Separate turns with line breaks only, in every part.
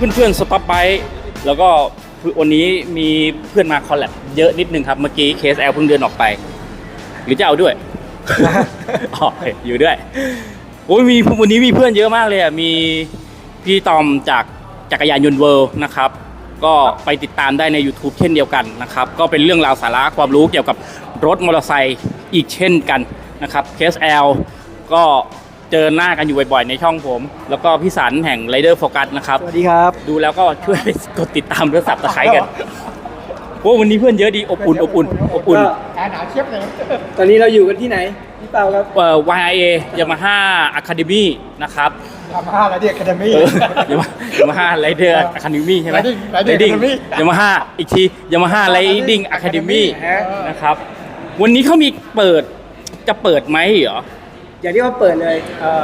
วัสดีครับเพื่อนๆสต็อปไบแล้วก็วันนี้มีเพื่อนมาคอลแลบเยอะนิดนึงครับ เมื่อกี้เคสแอลเพิ่งเดินออกไป หรือจะเอาด้วยอ๋ออยู่ด้วยโอ้ยมีวันนี้มีเพื่อนเยอะมากเลยอะมีพี่ตอมจากจักรยานยนต์เวิลด์นะครับ ก็ไปติดตามได้ใน YouTube เช่นเดียวกันนะครับ ก็เป็นเรื่องราวสาระความรู้เกี่ยวกับรถมอเตอร์ไซค์อีกเช่นกันนะครับเคสแอลก็ เจอหน้ากันอยู่บ่อยๆ ในช่องผม แล้วก็พี่สันแห่ง Rider Focus นะครับ
สวัสดีครับ
ดูแล้วก็ช่วยกดติดตามและสับตะไคร้กันโอ้วันนี้เพื่อนเยอะดีอบอุ่นอบอุ่นอบอุ่น
แอร์หนาวเชียบเลยตอนนี้เราอยู่กันที่ไหนพี่เปาครับ
เอ่อ YIA Yamaha Academy นะครับ
ทำห้าแล้วเดียคาเดมี่
เออยามา Yamaha Rider Academy ใช่ไหม
Riding Riding Academy
Yamaha อีกที Yamaha Riding Academy
ฮะ
นะครับ วันนี้เขามีเปิดจะเปิดไหมเหรอ
อย่าเรียกว่าเปิดเลย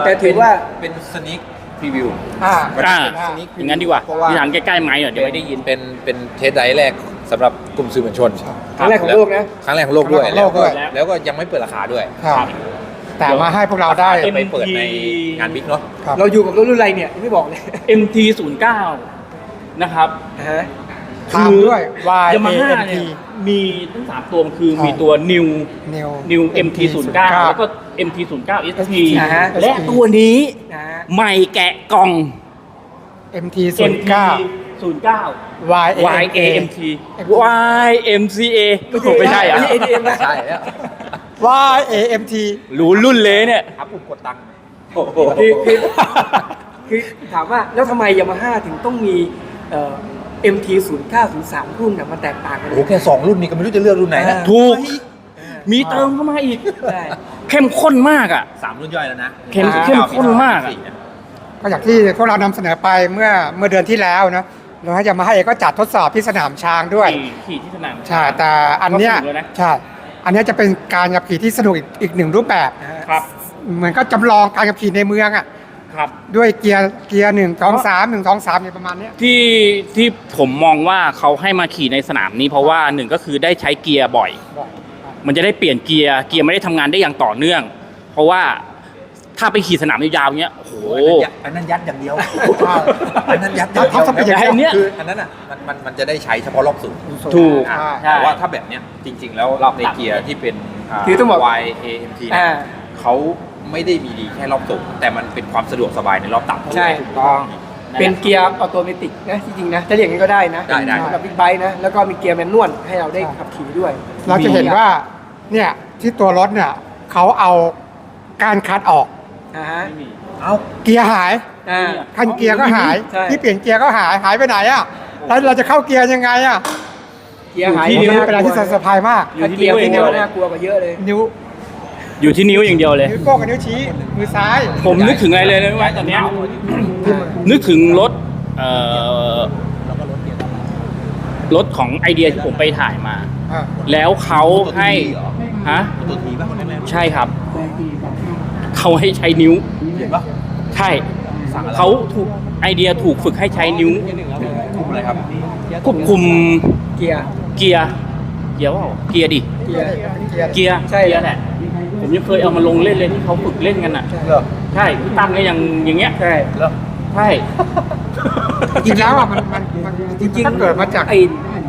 แต่ถือว่า
เป็นสนิคพรีวิว
อ่า
อ่า
อ่า
อย่างนั้นดีกว่า
เพราะว่า
พี่ถันใกล้ๆไหมค์เหรอเดี๋ยว
ไม่
ไม่
ได้
ได้
ยิน เป็นเป็นเทสไดรฟ์แรกสำหรับกลุ่มสื่อมวลชน
ครั้งแรกของโลกนะ
ครั้งแรกของโลกด้วย
ครั้งแรกของโลกด้วย
แล้วแล้วก็ยังไม่เปิดราคาด้วย
ครับ แต่มาให้พวกเราได้
จะไปเปิดในงานบิ๊กเนาะ
เราอยู่กับรถรุ่นอะไรเนี่ยไม่บอกเลย
MT 09นะครับ
ฮะ
คือ
ตามด้วย Y
ยามาฮ่า
A N
เนี่
T
ยมีทั้งสามตัวคือ
ใช่
มีตัว New
New
New MT 09แล้วก็ MT 09 SP
อ่าฮะ
และตัวนี้
นะฮะ
ใหม่แกะกล่อง
MT 0
MT 09
9 Y A N
YAMT YMCA ไม่ใช่เหรอะ
ไม่ใช่ ATM นะ
ใช่แล้ว
Y A M T
รู้รุ่นเลยเนี่ย
อัพปุ่มกดตังค์
คือคือ คือถามว่าแล้วทำไมยามาฮ่าถึงต้องมีเอ่อ MT 0 9 0 3 รุ่นน่ะมันแตกต่างกัน
โอ้โหแค่สองรุ่นนี้ก็ไม่รู้จะเลือกรุ่นไหนนะ
ถูก มีเติมเข้ามาอีก
ใช่
เข้มข้นมากอะ
สามรุ่นย่อยแล้วนะ
เข้มเข้มข้นมากอะ
ก็อย่างที่พวกเรานำเสนอไปเมื่อเมื่อเดือนที่แล้วเนอะแล้วยามาฮ่าเองก็จัดทดสอบที่สนามช้างด้วย
ขี่ขี่ที่สนาม
ใช่แต่อันเนี้ย
ก็สนุกเลยนะ
ใช่อันเนี้ยจะเป็นการขับขี่ที่สนุกอีกอีกหนึ่งรูปแบบ
ครับ
เหมือนก็จำลองการขับขี่ในเมืองอะ
ครับ
ด้วยเกียร์เกียร์หนึ่งสองสามหนึ่งสองสามเนี่ยประมาณเนี้ย
ที่ที่ผมมองว่าเขาให้มาขี่ในสนามนี้เพราะว่าหนึ่งก็คือได้ใช้เกียร์บ่อย มันจะได้เปลี่ยนเกียร์เกียร์ไม่ได้ทำงานได้อย่างต่อเนื่อง เพราะว่าถ้าไปขี่สนามยาวๆเนี้ยโอ้โห
อันนั้นยัดอย่างเดียวอันนั้นยัด
เขาทำเป็นอย่าง
อันเนี้ย
คืออันนั้นอะมันมันมันจะได้ใช้เฉพาะรอบสูง
ถูก
อะ
ใช่
แต่ว่าถ้าแบบเนี้ยจริง ๆ แล้วรอบในเกียร์ที่เป็น
คือต้องบอก
Y A M T
อ่า
เขา ไม่ได้มีดีแค่รอบสูงแต่มันเป็นความสะดวกสบายในรอบต่ำ
ใช่ถูกต้อง เป็นเกียร์ออโตเมติกนะจริงๆนะจะเรียกอย่างนี้ก็ได้นะ
ได้ได้
สำหรับบิ๊กไบค์นะแล้วก็มีเกียร์แมนนวลให้เราได้ขับขี่ด้วย
เราจะเห็นว่าเนี่ยที่ตัวรถเนี่ยเขาเอาการคัดออก
อ่าฮะ
เอ้า
เกียร์หาย
อ่า
คันเกียร์ก็หาย
ใช่
ที่เปลี่ยนเกียร์ก็หายหายไปไหนอะแล้วเราจะเข้าเกียร์ยังไงอะ
เกียร์หาย
อยู่ที่
นี่เป็นอะไรที่สะพายมาก
อยู่
ถ้า
ที่
เกียร์
นิ้วอ
ที่
ย่างเดี
เดี
ย
ยวว
เลย
น่ากลัวกว่าเยอะเลย
นิ้ว
อยู่ที่นิ้วอย่างเดียวเลย
นิ้วโป้งกับนิ้วชี้มือซ้าย
ผมนึกถึงอะไรเลยนะว่าตอนเนี้ยนึกถึงรถเอ่อรถของไอเดียที่ผมไปถ่ายมา
อ่า
แล้วเขาให้ฮะ
ตัวทีป่ะคนแรก
ใช่ครับเขาให้ใช้นิ้ว
เห็นป่ะ
ใช่เขาถูกไอเดียถูกฝึกให้ใช้นิ้ว
คุมอะไรครับ
ควบคุม
เกียร์
เกียร์เกียร์ว่าเกียร์ดิ
เกียร์
เกียร์
เกียร์
ใช่
เกียร์แหละ ผมยังเคยเอามาลงเล่นเลยที่เขาฝึกเล่นกันอะ
เหรอ
ใช่พี่ตั้มก็ยังอย่างเงี้ย
ใช่
เหรอ
ใช่
จริงๆแล้วอะมันมันมัน
จริงๆ
ถ้าเกิดมาจาก
ไอ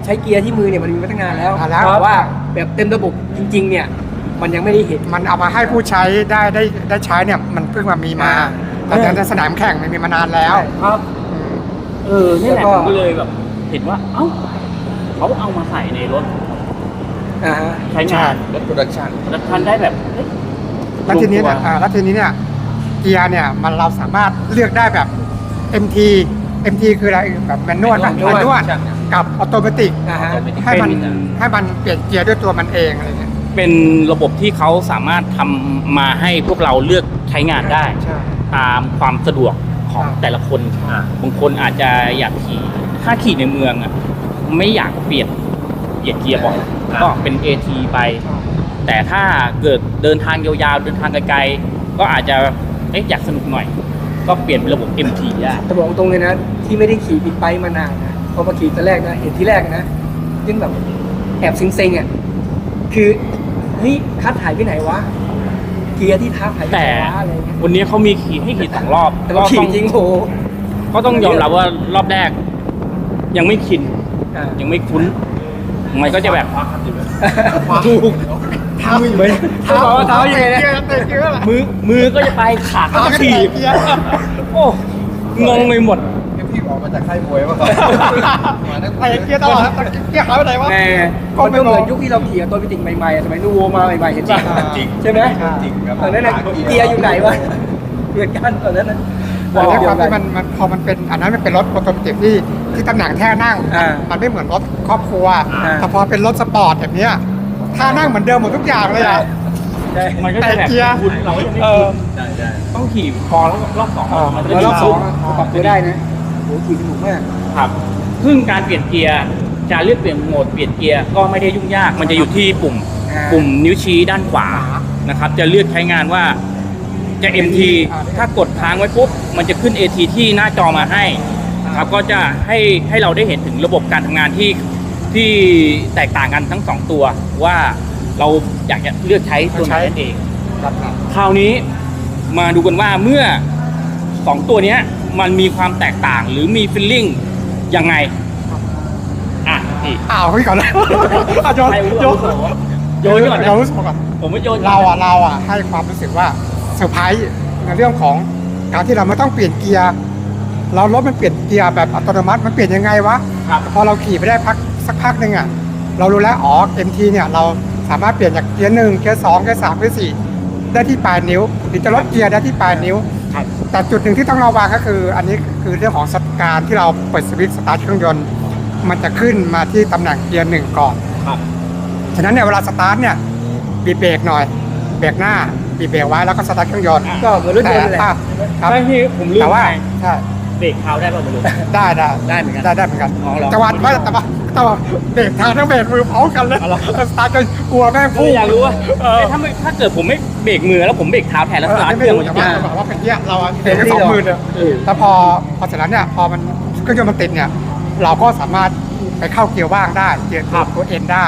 ใช้เกียร์ที่มือเนี่ยมันมีมาตั้งนานแล้ว
อ่าแล้ว
แต่ว่าแบบเต็มระบบจริง ๆ เนี่ย มันยังไม่ได้เห็น
มันเอามาให้ผู้ใช้ได้ได้ได้ใช้เนี่ยมันเพิ่งมามีมา
อ่า
แต่ในสนามแข่งมันมีมานานแล้ว
ครับ
อืม
เออนี่แหละ
แล้ว
ผ
ก็
มก็เลยแบบ เห็นว่า เอ้าเขาเอามาใส่ในรถ
อ่าฮะ
ใช้งาน
รถโปรดักชั่น
แล้วทันได้แบบเฮ้ย
แล้วทีนี้เนี่ย
ลงตัว
อ่าแล้วทีนี้เนี่ยเกียร์เนี่ยมันเราสามารถเลือกได้แบบ MT MT คืออะไรแบบแมนนวลป่ะ
แม
แม
น
น
น
น
ว
ว
ล
ลกับออโตเมติก
อ่าฮะ
ให้มัน
เป็น
ให้มันเปลี่ยนเกียร์ด้วยตัวมันเองอะไรเงี้ย
เป็นระบบที่เขาสามารถทำมาให้พวกเราเลือกใช้งานได้
ใช่
ตามความสะดวกของ
ครับ
แต่ละคน
อ่า
บางคนอาจจะอยากขี่ ถ้าขี่ในเมืองอะไม่อยากเปลี่ยนเปลี่ยนเกียร์บ่อยก็เป็น AT ไป แต่ถ้าเกิดเดินทางยาวๆ เดินทางไกลๆ ก็อาจจะเอ๊ะอยากสนุกหน่อย ก็เปลี่ยนเป็นระบบ MT ได้
แต่บอกตรงเลยนะ ที่ไม่ได้ขี่บิ๊กไบค์มานานนะพอมาขี่ตอนแรกนะ เห็นที่แรกนะยังแบบแอบเซ็งๆอะคือเฮ้ยคัดหายไปไหนวะ เกียร์ที่ทับหายไป
แต่
ไหนวะอะไรเงี้ย
วันนี้เขามีขี่ให้ขี่สองรอบ
แต่ว่าขี่
ต้อง
จริงโอ้โห
ก็ต้องยอมรับว่ารอบแรก ยังไม่ชิน
อ่า
ยังไม่คุ้นมันก็จะแบบ
ถูกเท้าเหมือนเท้าเท้าอย่างไรนะ
เตะเกียร์แหละ
มือมือก็จะไปขาก็จะถีบ
เกียร์
โอ้งงไปหมด
พี่ออกมาจากค่ายมวยป่ะ
เตะเกียร์ตลอดเกียร์หายไปไหนวะ
แม่
ก็
มัน
ไม่
ก็เหมือน
มอง
ยุคที่เราขี่กับตัวพิติกใหม่ๆอะสมัยนูโวมาใหม่ๆเห็นป่ะ
จริง
ใช่ไหม
จริงครับ
ตอนนั้นน่ะเกียร์อยู่ไหนวะเหมือนกันตอนนั้นนะ
แต่ด้วยความที่มันมันพอมันเป็นอันนั้นมันเป็นรถโปรโตไทป์ที่ที่ตำแหน่งแท่นั่ง
อ่า
มันไม่เหมือนรถครอบครัว
อ่า
แต่พอเป็นรถสปอร์ตแบบเนี้ย ท่านั่งเหมือนเดิมหมดทุกอย่างเลยอะ
ใช่
มันก็จะแบบ
แต่เกียร์
คุ้นเราก็ยังไม่
เออ
คุ้น
ใช่ใช่
ต้องขี่พอแล้วรอบสอง
เออ
มันจะ
แล้วรอบสอง
คุ้น
อะปรับตัวได้นะโหขี่สนุกมาก
ครับซึ่งการเปลี่ยนเกียร์จะเลือกเปลี่ยนโหมดเปลี่ยนเกียร์ก็ไม่ได้ยุ่งยาก มันจะอยู่ที่ปุ่ม
อ่า
ปุ่มนิ้วชี้ด้านขวานะครับ จะเลือกใช้งานว่าจะ MT
อ่า
ถ้ากดค้างไว้ปุ๊บมันจะขึ้น AT ที่หน้าจอมาให้ครับก็จะให้ให้เราได้เห็นถึงระบบการทำงานที่ ที่แตกต่างกันทั้งสองตัวว่าเราอยากจะเลือกใช้ตัวไหนนั่นเอง
ครับครับ
คราวนี้มาดูกันว่าเมื่อสองตัวเนี้ยมันมีความแตกต่างหรือมีฟีลลิ่งยังไง อะนี่
อ้าวพี่ก่อนเลยอะโยน
ใครรู้
โยน
อาวุโสโยนก่อนนะ
โยนก่อน
ผมไม่โยน
เราอะเราอะให้ความรู้สึกว่าเซอร์ไพรส์ในเรื่องของการที่เราไม่ต้องเปลี่ยนเกียร์เรารถมันเปลี่ยนเกียร์แบบอัตโนมัติมันเปลี่ยนยังไงวะ
ครับ
พอเราขี่ไปได้พัก สักพักหนึ่งอะเรารู้แล้วอ๋อ MT เนี่ยเราสามารถเปลี่ยนจากเกียร์หนึ่งเกียร์สองเกียร์สามเกียร์สี่ได้ที่ปลายนิ้วหรือจะลดเกียร์ได้ที่ปลายนิ้ว
ครับ
แต่จุดหนึ่งที่ต้องระวังก็คือ อันนี้คือเรื่องของสตการที่เราเปิดสวิตช์สตาร์ทเครื่องยนต์ มันจะขึ้นมาที่ตำแหน่งเกียร์หนึ่งก่อน
ครับ
ฉะนั้นเนี่ยเวลาสตาร์ทเนี่ยบีบเบรกหน่อยเบรกหน้าบีบเบรกไว้แล้วก็สตาร์ทเครื่องยนต์
ก็เหมือนรถยนต์นั่นแหละ
อะครับ
ใช่ที่ผมลืม
แต่ว่า
ไป
ใช่
เบรกเท้าได้ป่ะไม่รู้
ได้ได้
ได้เหมือนกัน
ได้ได้เหมือนกัน
อ๋อเหรอ
จังหวะว่าแต่ว่าแต่ว่าเบรกทางทั้งเบรกมือพร้อมกันเลย
อ๋อเหรอ
สตาร์ทกันกลัวแม่ง
คื
พุ่
องอยากรู้ว่า
เออ
เอ้ยถ้าไม่ถ้าเกิดผมไม่เบรกมือแล้วผมเบรกเท้าแทนแล้ว
เอ
ส
อ
ตา
อั
ร์
น
ท
นี้
เค
ไม่
รื่อง
รู้
มัน
แต่
จะ
ว่า
มา
แต่ว่าเป็นเนี้ยเราอะ
เต็
เบร
ม
ก
ที่
สอง
หรอ
มือเนี่ย
เออ
แต่พอพอเสร็จแล้วเนี่ยพอมันเครื่องยนต์มันติดเนี่ยเราก็สามารถไปเข้าเกียร์ว่างได้เกียร์ตัวเอ็นได้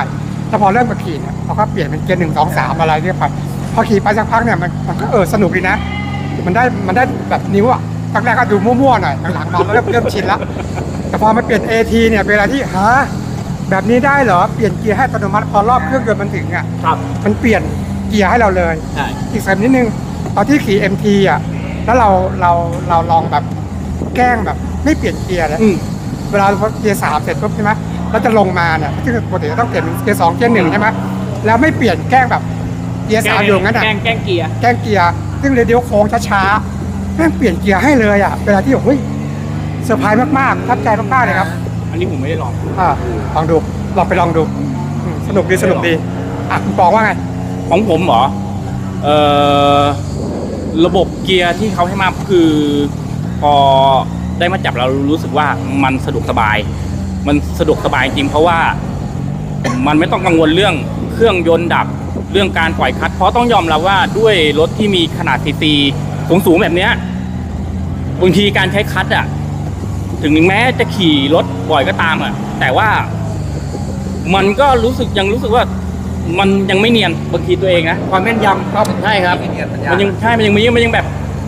แต่พอเริ่มมาขี่เนี่ยเราก็เปลี่ยนเป็นเกียร์หนึ่งสองสามอะไรเรียบร้อยพอขี่ไปสักพักเนี่ยมันมันก็เออสนุกดีนะ มันได้มันได้แบบนิ้วอะตอนแรกก็ดูมั่วๆหน่อยหลังๆมาเริ่มเริ่มชินแล้ว แต่พอมันเปลี่ยน AT เนี่ยเวลาที่ฮะแบบนี้ได้เหรอ เปลี่ยนเกียร์ให้อัตโนมัติพอรอบเครื่องยนต์มันถึงอะ
ครับ
มันเปลี่ยนเกียร์ให้เราเลย
ใช่
อีกสักนิดนึงตอนที่ขี่ MT อะแล้วเราเราเราลองแบบแกล้งแบบ ไม่เปลี่ยนเกียร์เลย
อืม
เวลาพอเกียร์สามเสร็จปุ๊บใช่ไหมเราจะลงมาเนี่ยที่ปกติจะต้องเปลี่ยนเป็นเกียร์สองเกียร์หนึ่งใช่ไหมแล้วไม่เปลี่ยนแกล้งแบบเกียร์สามอยู่งั้นอะ
แกล้งแกล้งเกียร์
แกล้งเกียร์ซึ่งเรเดียวโค้งช้าๆแม่งเปลี่ยนเกียร์ให้เลยอะ เวลาที่เฮ้ย เซอร์ไพรส์มากๆทับใจมากๆเลยครับ
อันนี้ผมไม่ได้ลอง
อ่าลองดูลองไปลองดูอืมสนุกดีสนุกดีอะคุณปองว่าไง
ของผมเหรอเอ่อระบบเกียร์ที่เขาให้มาคือ พอได้มาจับเรารู้สึกว่ามันสะดวกสบาย มันสะดวกสบายจริงเพราะว่า มันไม่ต้องกังวลเรื่องเครื่องยนต์ดับเรื่องการปล่อยคลัตช์เพราะต้องยอมรับว่าด้วยรถที่มีขนาดซีซีสูงๆแบบเนี้ย บางทีการใช้คลัตช์อะ ถึงแม้จะขี่รถบ่อยก็ตามอะแต่ว่ามันก็รู้สึกยังรู้สึกว่า มันยังไม่เนียนบางทีตัวเองนะ
ความแม่นยำครับ
ใช่ครับ
ไม่เนียนสัญญามั
มันยังใช่มันยังมีมันยังแบบ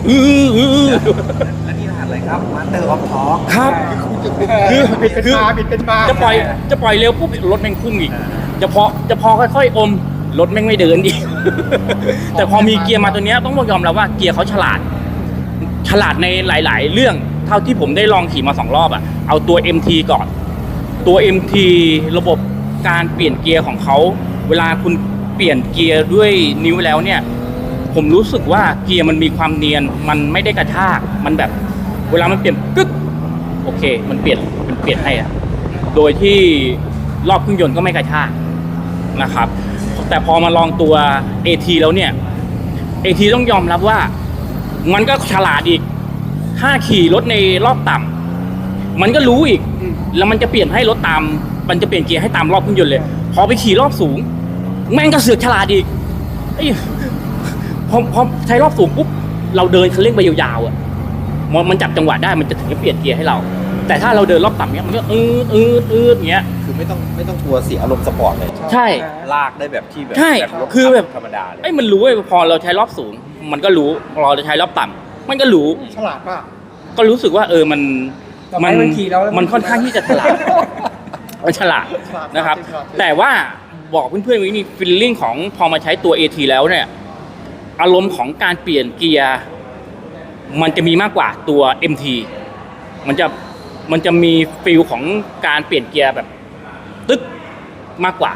อื้ออื้ออื้อ
และนี่รหัสอะไรครับมาสเตอร์ออฟทอล์ก
ครับ
คือบิดเป็นมาบิดเป็นมา
จะปล่อยจะปล่อยเร็วปุ๊บรถแม่งพุ่งอีก จะพอจะพอค่อยๆอมรถแม่งไม่เดินอีก แต่พอมีเกียร์มาตัวเนี้ยต้องยอมรับว่าเกียร์เขาฉลาด ฉลาดในหลาย ๆ เรื่อง เท่าที่ผมได้ลองขี่มาสองรอบอะเอาตัว MT ก่อน ตัว MT ระบบการเปลี่ยนเกียร์ของเขา เวลาคุณเปลี่ยนเกียร์ด้วยนิ้วแล้วเนี่ย ผมรู้สึกว่าเกียร์มันมีความเนียน มันไม่ได้กระชาก มันแบบ เวลามันเปลี่ยนกึ๊กโอเค มันเปลี่ยนมันเปลี่ยนให้อะโดยที่รอบเครื่องยนต์ก็ไม่กระชากนะครับ แต่พอมาลองตัว AT แล้วเนี่ย AT ต้องยอมรับว่า มันก็ฉลาดอีก ถ้าขี่รถในรอบต่ำมันก็รู้อีก
อืม
แล้วมันจะเปลี่ยนให้รถตาม มันจะเปลี่ยนเกียร์ให้ตามรอบเครื่องยนต์เลย พอไปขี่รอบสูง แม่งก็เสือกฉลาดอีกไอ้ยพอพอใช้รอบสูงปุ๊บ เราเดินคันเร่งไปยาวๆอะ มันมันจับจังหวะได้ มันจะถึงจะเปลี่ยนเกียร์ให้เรา แต่ถ้าเราเดินรอบต่ำเนี้ย มันก็อืดอืดอืดเงี้ย
คือไม่ต้องไม่ต้องกลัวเสียอารมณ์สปอร์ตเลย
ใช่
ลากได้แบบที่แบบ
ใช่
รถ
คือแบบ
ธรรมดาเลย
ไอ้ยมันรู้ไอ้ยพอเราใช้รอบสูง มันก็รู้ พอเราใช้รอบต่ำมันก็รู้
ฉลาดมาก
ก็รู้สึกว่าเออมัน
ต่อไปมันขี่แล้วแล้ว
มันค่อนข้างที่จะฉลาด มันฉลาดนะครับ
ฉลาด
แต่ว่าบอกเพื่อนๆว่ามีฟีลลิ่งของพอมาใช้ตัว AT แล้วเนี่ย อารมณ์ของการเปลี่ยนเกียร์มันจะมีมากกว่าตัว MT มันจะมันจะมีฟิลของการเปลี่ยนเกียร์แบบตึ๊กมากกว่า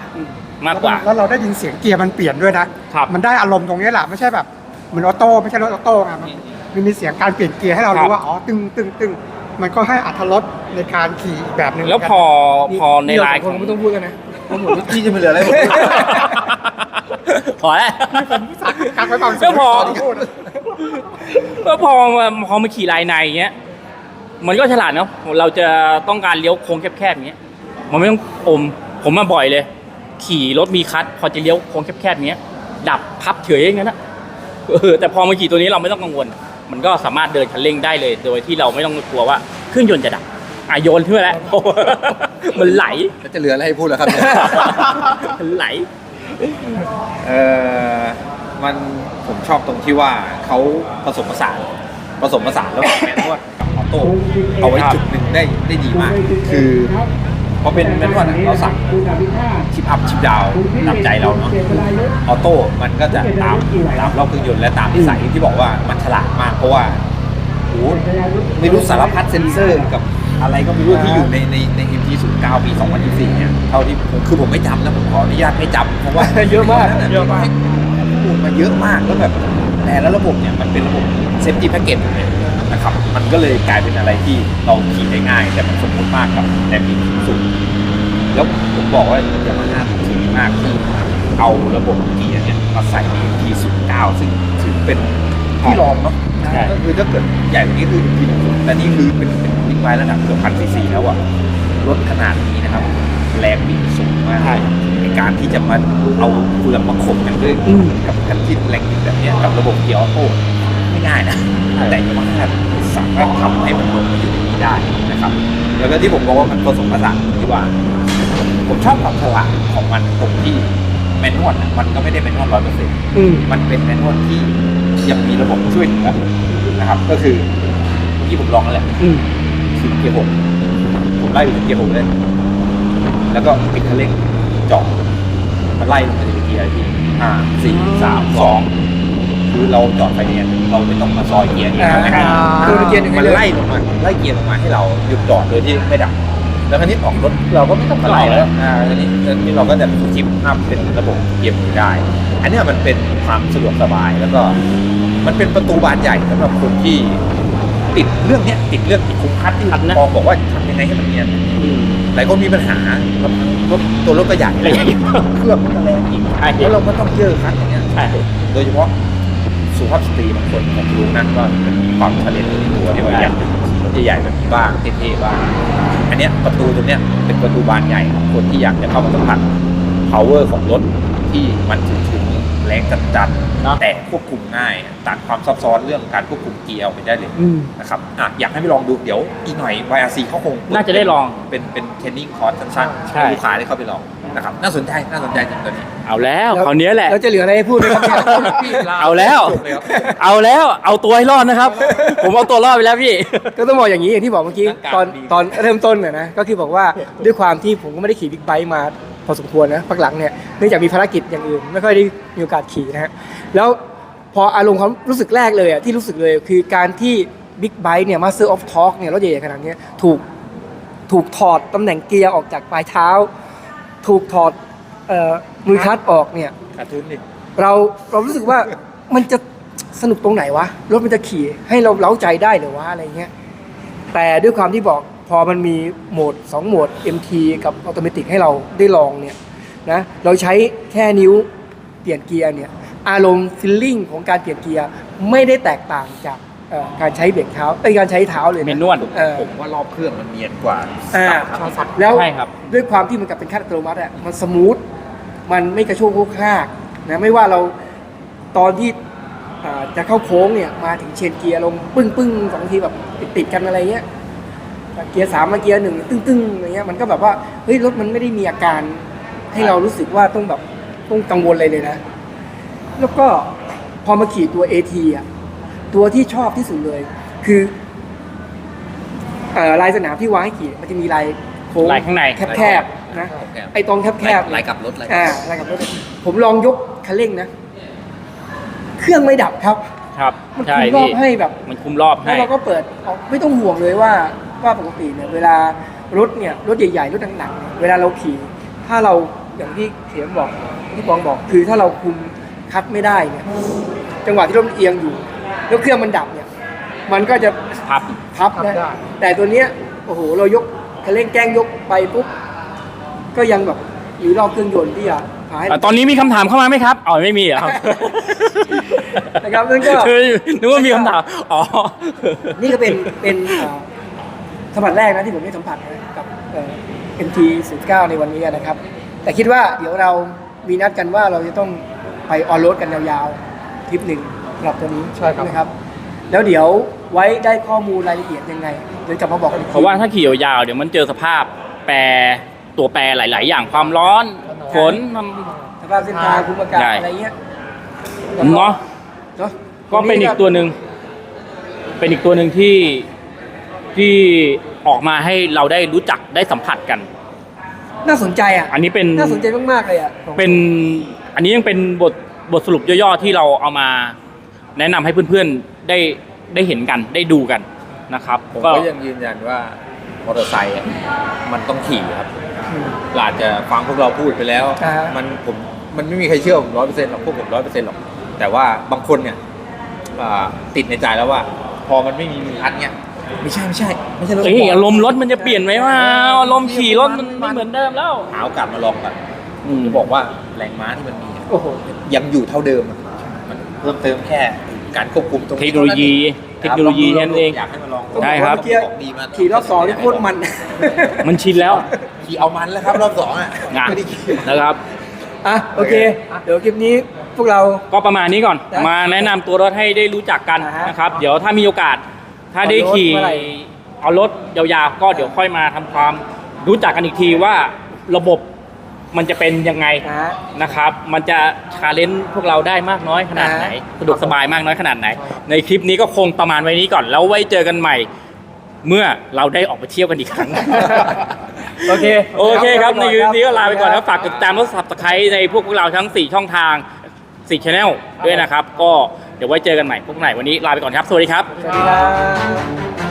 มากกว่า
แล้วเราได้ยินเสียงเกียร์มันเปลี่ยนด้วยนะ ครับ มันได้อารมณ์ตรงนี้แหละไม่ใช่แบบเหมือนออโต้ไม่ใช่รถออโต้ไงมัน มันมีเสียงการเปลี่ยนเกียร์ให้เรา
ครั
รู้
บ
ว่าอ๋อตึงตึงตึงมันก็ให้อัตรสในการขี่อีกแบบหนึ่ง
แล้วพอพอใน
เดี๋ยว
ไล
ส
น์
องคนไม่ต้องพูดกันนะเพราะผม
พี่จะไปเหลืออะไรผม
พอแล้ว
การไว้ก่อน
ก็พอ
ที่พูด
ก็พอมาพอมาขี่ลายในอย่างเงี้ย มันก็ฉลาดเนาะเราจะต้องการเลี้ยวโค้งแคบๆอย่างเงี้ย มันไม่ต้องอมผมมาบ่อยเลย ขี่รถมีคัทพอจะเลี้ยวโค้งแคบๆอย่างเงี้ย ดับพับเฉยอย่างนั้นนะเออแต่พอมาขี่ตัวนี้เราไม่ต้องกังวล มันก็สามารถเดินคันเร่งได้เลย โดยที่เราไม่ต้องกลัวว่าเครื่องยนต์จะดับอะโยนเพื่อแล้ว มันไหล
แล้วจะเหลืออะไรให้พูดแล้วครับเนี่ย
มันไหล
เออมันผมชอบตรงที่ว่าเขาผสมผสานผสมผสานแล้วแบบแมนนวดกับออโต้เอาไว้จุดหนึ่งได้ได้ดีมาก คือ พอเป็นแมนนวดอะเราสั่งชิปอัพชิปดาวตามใจเราเนาะออโต้มันก็จะตามตามรอบเครื่องยนต์และตามนิสัยที่บอกว่ามันฉลาดมากเพราะว่าโอ้โหไม่รู้สารพัดเซ็นเซอร์กับอะไรก็ไม่รู้ที่อยู่ในในใน MT09 ปี 2024 เนี่ยเท่าที่ผมคือผมไม่จำนะผมขออนุญาตไม่จำเพราะว่า
เยอะมาก
เยอะมากให้ข้อมูลมาเยอะมากแล้วแบบแต่ละระบบเนี่ยมันเป็นระบบเซฟตี้แพ็กเกจนะค รับ มันก็เลยกลายเป็นอะไรที่เราขี่ได้ง่าย แต่มันสมบูรณ์มากกับแต่มีสูงแล้วผมบอกว่ายามาฮ่าถึงมากที่เอาระบบเกียร์เนี่ยมาใส่ใน T09 ซึ่งถือเป็นที่รองเนาะ
ใช่
ก็คือถ้าเกิดใหญ่กว่านี้คือทีหนึ่งแต่นี่คือเป็นเป็นบิ๊กไบค์ระดับเกือบพันซีซีแล้วอะรถขนาดนี้นะครับแรงบิดสูงมาก
ใช่
ในการที่จะมาเอาเฟืองมาข่มกันด้วย
อืม
กับกันที่แรงบิดแบบเนี้ยกับระบบเกียร์ออโต้ ไม่ง่ายนะ แต่ยามาฮ่าสามารถทำให้มันลงมาอยู่ในนี้ได้นะครับ แล้วก็ที่ผมบอกว่ามันผสมผสานที่ว่า ผมชอบความฉลาดของมันตรงที่แมนนวลอะมันก็ไม่ได้แมนนวลร้อยเปอร์เซ็นต์
อืม
มันเป็นแมนนวลที่ยังมีระบบช่วยเหลือนะครับ ก็คือที่ผมลองนั่นแหละ
อืม
คือเกียร์หกผมไล่ไปถึงเกียร์หกเลย แล้วก็ปิดคันเร่งจอดมันไล่ลงมาถึงเกียร์ที่ห้าสี่สามสอง คือเราจอดไฟแดงเราไม่ต้องมาซอยเกียร์นี่
อ่า
นะครับ
คือเกียร์หนึ่ง
มัน
เลย
ไล่ลงมาไล่เกียร์ลงมาให้เราหยุดจอดโดยที่ไม่ดับ แล้วคันนี้ออกรถเราก็ไม่ต้องมาไล่แล้วอ่าคันนี้คันนี้เราก็จะจิบอัพเป็นระบบเกียร์มือได้ อันเนี้ยมันเป็นความสะดวกสบายแล้วก็ มันเป็นประตูบานใหญ่สำหรับคนที่ติดเรื่องเนี้ยติดเรื่องติดคุมคัดที่
คัดนะ
มองบอกว่าทำยังไงให้มันเนียน หลายคนมีปัญหาแล้วรถตัวรถก็ใหญ่
อะไรอย่างเงี้ย
เครื่องมันก็แรงอีก
ใช่
แล้วเราก็ต้องเยอะคัดอย่างเงี้ย
ใช่
โดยเฉพาะ สุภาพสตรีบางคนผมรู้นะว่ามันมีความทะเลนในตัวที่ว่าอยากใหญ่แบบนี้บ้างเท่ๆบ้าง อันเนี้ยประตูตรงเนี้ยเป็นประตูบานใหญ่ของคนที่อยากจะเข้ามาสัมผัส power ของรถ ที่มันถึงถึงแรงจัด
เนอะ
ๆแต่ควบคุมง่ายตัดความซับซ้อนเรื่องการควบคุมเกียร์ออกไปได้เลย
อืม
นะครับอะอยากให้ไปลองดูเดี๋ยวอีกหน่อย YRC เขาคง
น่าจะได้ลอง
เป็นเป็นเทรนนิ่งคอร์สสั้นๆ
ใช่
ให้ลูกค้าได้เข้าไปลองนะครับน่าสนใจน่าสนใจจริงตัวนี้
เอาแล้วคราวเนี้ยแหละ
แล้วจะเหลืออะไรให้พูดไหมครับเนี่ย
เอาแล้ว
จบเลยครับ
เอาแล้วเอาตัวให้รอดนะครับ ผมเอาตัวรอดไปแล้วพี่
ก็ต้องบอกอย่างนี้อย่างที่บอกเมื่อกี้
ร่างกาย
ตอน
ดี
ตอนเริ่มต้นน่ะนะก็คือบอกว่าด้วยความที่ผมก็ไม่ได้ขี่บิ๊กไบค์มา พอสมควรนะพักหลังเนี่ยเนื่องจากมีภารกิจอย่างอื่น ไม่ค่อยได้มีโอกาสขี่นะฮะแล้วพออารมณ์ความรู้สึกแรกเลยอะที่รู้สึกเลยคือการที่บิ๊กไบค์เนี่ยมาสเตอร์ออฟทอร์กเนี่ยรถใหญ่ๆขนาดเนี้ยถูกถูกถอดตำแหน่งเกียร์ออกจากปลายเท้า ถูกถอดเอ่อมือคลัตช์ออกเนี่ย
ขาดทุนดิ
เราเรารู้สึกว่ามันจะสนุกตรงไหนวะรถมันจะขี่ให้เราเล้าใจได้เหรือวะอะไรเงี้ยแต่ด้วยความที่บอก พอมันมีโหมด 2 โหมด MT กับออโตเมติกให้เราได้ลองเนี่ยนะเราใช้แค่นิ้วเปลี่ยนเกียร์เนี่ยอารมณ์ฟิลลิ่งของการเปลี่ยนเกียร์ไม่ได้แตกต่างจากเอ่อการใช้เบรกเท้าไอ้ยการใช้เท้าเลยะ
เมนนวล
เออ
ผมว่ารอบเครื่องมันเนียนกว่า
อ่า
ครับ
แล้ว
ใช่ครับ
ด้วยความที่มันกับเป็นขั้นอัตโนมัติอะมันสมูทมันไม่กระโชกโคกคากนะไม่ว่าเราตอนที่อ่าจะเข้าโค้งเนี่ยมาถึงเชนเกียร์ลงปึ้งปึ้งสองทีแบบติดติดๆกันอะไรเงี้ย เกียร์สามมาเกียร์หนึ่งตึ้งตึ้งอะไรเงี้ยมันก็แบบว่าเฮ้ยรถมันไม่ได้มีอาการ ให้เรารู้สึกว่าต้องแบบต้องกังวลอะไรเลยนะ แล้วก็พอมาขี่ตัว AT อะตัวที่ชอบที่สุดเลย คือเอ่อลายสนามที่วางให้ขี่มันจะมีลายโค้ง
ลายข้างใน
แคบๆนะไอ้ตรงแคบๆ
ลายกลับรถลายกลับรถ
อ่าลายกับรถ ผมลองยกคันเร่งนะ เครื่องไม่ดับครับ
ครับ
มัน
ใช่
คุมรอบ
พี่
ให้แบบ
มันคุมรอบ
แล้
ให้
วเราก็เปิดออกไม่ต้องห่วงเลยว่า ว่าปกติเนี่ยเวลารถเนี่ยรถใหญ่ๆรถหนักๆเนี่ยเวลาเราขี่ ถ้าเราอย่างที่เขียมบอกที่ปองบอก คือถ้าเราคุมคัดไม่ได้เนี่ยจังหวะที่รถมันเอียงอยู่แล้วเครื่องมันดับเนี่ยมันก็จะ
พับ
พับ
พับ
นะ
ได้
แต่ตัวเนี้ยโอ้โหเรายกคันเร่งแกล้งยกไปปุ๊บก็ยังแบบมีรอบเครื่องยนต์ที่จะพาให้
อะตอนนี้มีคำถามเข้ามาไหมครับอ๋อไม่มีเหรอครับ
นะครับนั่นก็
คือนึกว่ามีคำถามอ๋อ
นี่ก็เป็นเป็นเอ่อ สัมผัสแรกนะที่ผมได้สัมผัสนะกับเอ่อ MT 09ในวันนี้นะครับ แต่คิดว่าเดี๋ยวเรามีนัดกันว่าเราจะต้องไปออนโรดกันยาวๆทริปหนึ่งสำหรับตัวนี้
ใช่ครับ
นะครับ แล้วเดี๋ยวไว้ได้ข้อมูลรายละเอียดยังไงเดี๋ยวกลับมาบอกกันอีกที
เพราะว่าถ้าขี่ยาวๆเดี๋ยวมันเจอสภาพแปรตัวแปรหลาย ๆ อย่างความร้อนฝน
สภาพเส้นทางภูมิอากาศ
ใช่
อะไรเงี้ย
เนาะ
เนาะ
ก็เป็นอีกตัวหนึ่งเป็นอีกตัวหนึ่งที่ ที่ออกมาให้เราได้รู้จักได้สัมผัสกัน
น่าสนใจอะ
อันนี้เป็น
น่าสนใจมากๆเลยอะ
เป็นอันนี้ยังเป็นบทบทสรุปย่อๆที่เราเอามาแนะนำให้เพื่อนๆได้ได้เห็นกันได้ดูกันนะครับ
ผม
ก็
ก็ยังยืนยันว่ามอเตอร์ไซค์อะมันต้องขี่ครับ
อืม
อาจจะฟังพวกเราพูดไปแล้ว
อ่าฮะ
มันผมมันไม่มีใครเชื่อผมร้อยเปอร์เซ็นต์หรอกพวกผมร้อยเปอร์เซ็นต์หรอกแต่ว่าบางคนเนี่ยอ่าติดในใจแล้วว่า พอมันไม่มีมือคัดเนี่ย ไม่ใช่ไม่ใช่ไม่ใช่รถ
เอ้ย
สปร์ต
อารมณ์รถมันจะเปลี่ยนไหมว่าอารมณ์ขี่รถมันไม่เหมือนเดิมแล้ว
หาโอกาสมาลองกัน
อืม
จะบอกว่าแรงม้าที่มันมีอะ
โอ้โห
ยังอยู่เท่าเดิมอะมันเพิ่มเติมแค่การควบคุมตรง
เทคโนโลยีเทคโนโลยีแค่นั้นเอง
อยากให้มาลอง
ใช่ครับ
เมื่อกี้
ของดีมา
ขี่รอบสองนี่โคตรมัน
มันชินแล้ว
ขี่เอามันแล้วครับรอบสองอะ
นะ
ไม่ได้ขี่
นะครับ
อะโอเค เดี๋ยวคลิปนี้พวกเรา
ก็ประมาณนี้ก่อน
นะ
มาแนะนำตัวรถให้ได้รู้จักกัน
อ่าฮะ
นะครับ เดี๋ยวถ้ามีโอกาส ถ้าได้ขี่
เอารถเมื่อไหร่
เอารถยาวๆ ก็เดี๋ยวค่อยมาทำความรู้จักกันอีกทีว่าระบบมันจะเป็นยังไง
นะฮะ
นะครับ มันจะชาเลนจ์พวกเราได้มากน้อยขนาดไหน
อ่า
สะดวกสบายมากน้อยขนาดไหน ในคลิปนี้ก็คงประมาณไว้นี้ก่อน แล้วไว้เจอกันใหม่ เมื่อเราได้ออกไปเที่ยวกันอีกครั้ง
โอเค
โอเคครับ ใน
ลา
คลิป
ไป
นี้ก็ลาไปก่อน
ค
ค
รั
รับบฝากกดติดตามและสับสไครต์ในพวกพวกเราทั้ง 4 ช่องทาง4 channel ด้วยนะครับ ก็ เดี๋ยวไว้เจอกันใหม่พวกไหนวันนี้ลาไปก่อนครับ สวัสดีครับ
สวัสดีครับ